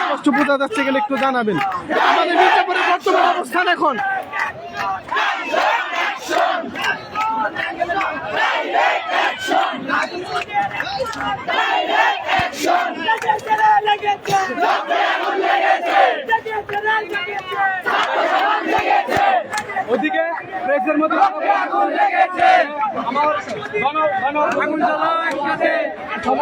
স্পষ্ট বোঝা যাচ্ছে গেলে একটু জানাবেন। আমাদের মির্জাপুরের বর্তমান অবস্থান এখন। ওদিকে প্রেসের মধ্যে আমার আগুন জ্বালা এখন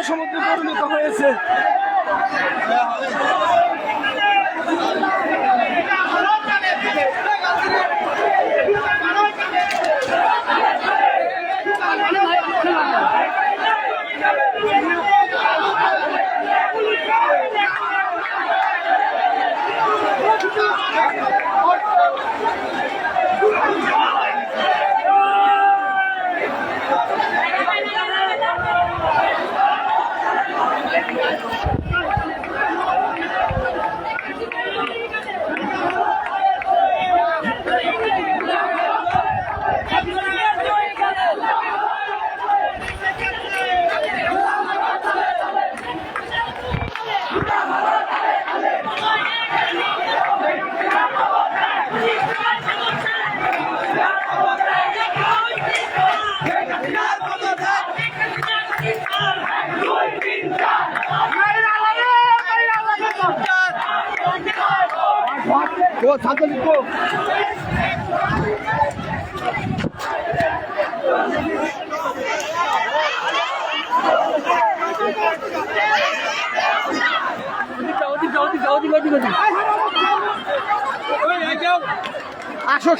জনসমুদ্রে পরিণত হয়েছে। Thank you. ও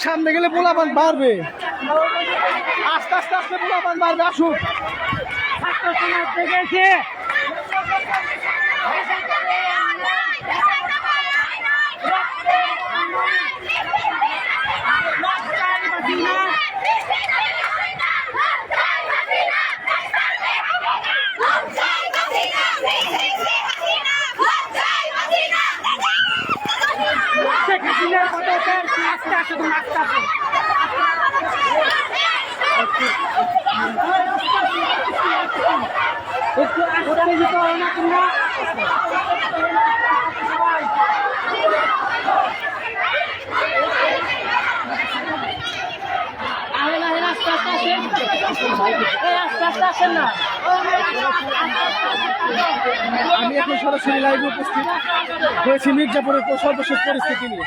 সামনে গেলে পোলাপান বাড়বে। আস্তে আস্তে আস্তে পোলাপান বাড়বে আসুক আমি এখন সরাসরি লাইভে উপস্থিত হয়েছি মির্জাপুরের সর্বশেষ পরিস্থিতি নিয়ে।